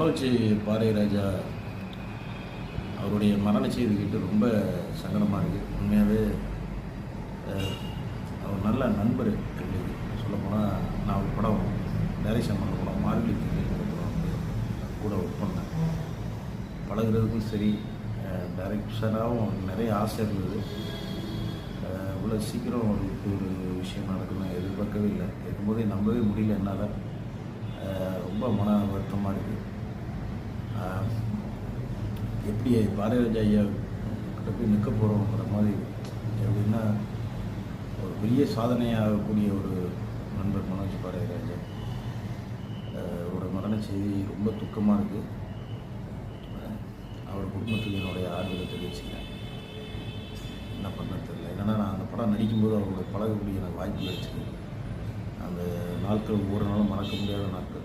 மனோஜ் ராஜா அவருடைய மரண செய்தி கேட்டு ரொம்ப சங்கடமாக இருக்குது உண்மையாகவே அவர் நல்ல நண்பர் எங்களுக்கு சொல்லப்போனால் நான் ஒரு படம் டைரக்ஷன் பண்ண படம் மார்கழி திங்கள்ங்கிற படம் வந்து கூட ஒர்க் பண்ணேன். பழகுறதுக்கும் சரி டைரக்ஷனாகவும் நிறைய ஆசை இருந்தது. இவ்வளோ சீக்கிரம் அவருக்கு ஒரு விஷயம் நடக்கணும் எதிர்பார்க்கவே இல்லை. இருக்கும்போதே நம்பவே முடியல என்னால். ரொம்ப மன வருத்தமாக இருக்குது எப்படி பாரதிராஜ ஐயா கிட்ட போய் நிற்க போகிறோங்கிற மாதிரி எப்படின்னா ஒரு பெரிய சாதனையாகக்கூடிய ஒரு நண்பர் மனோஜ் பாரதிராஜா. அவரோட மரண செய்தி ரொம்ப துக்கமாக இருக்குது அவர் குடும்பத்துக்கு என்னுடைய ஆறுதலை தெரிவிச்சுக்கிறேன். என்ன பண்ண தெரியல. ஏன்னா நான் அந்த படம் நடிக்கும்போது அவரோட பழகக்கூடிய எனக்கு வாய்ப்பு கிடைச்சிது அந்த நாட்கள் ஒவ்வொரு நாளும் மறக்க முடியாத நாட்கள்.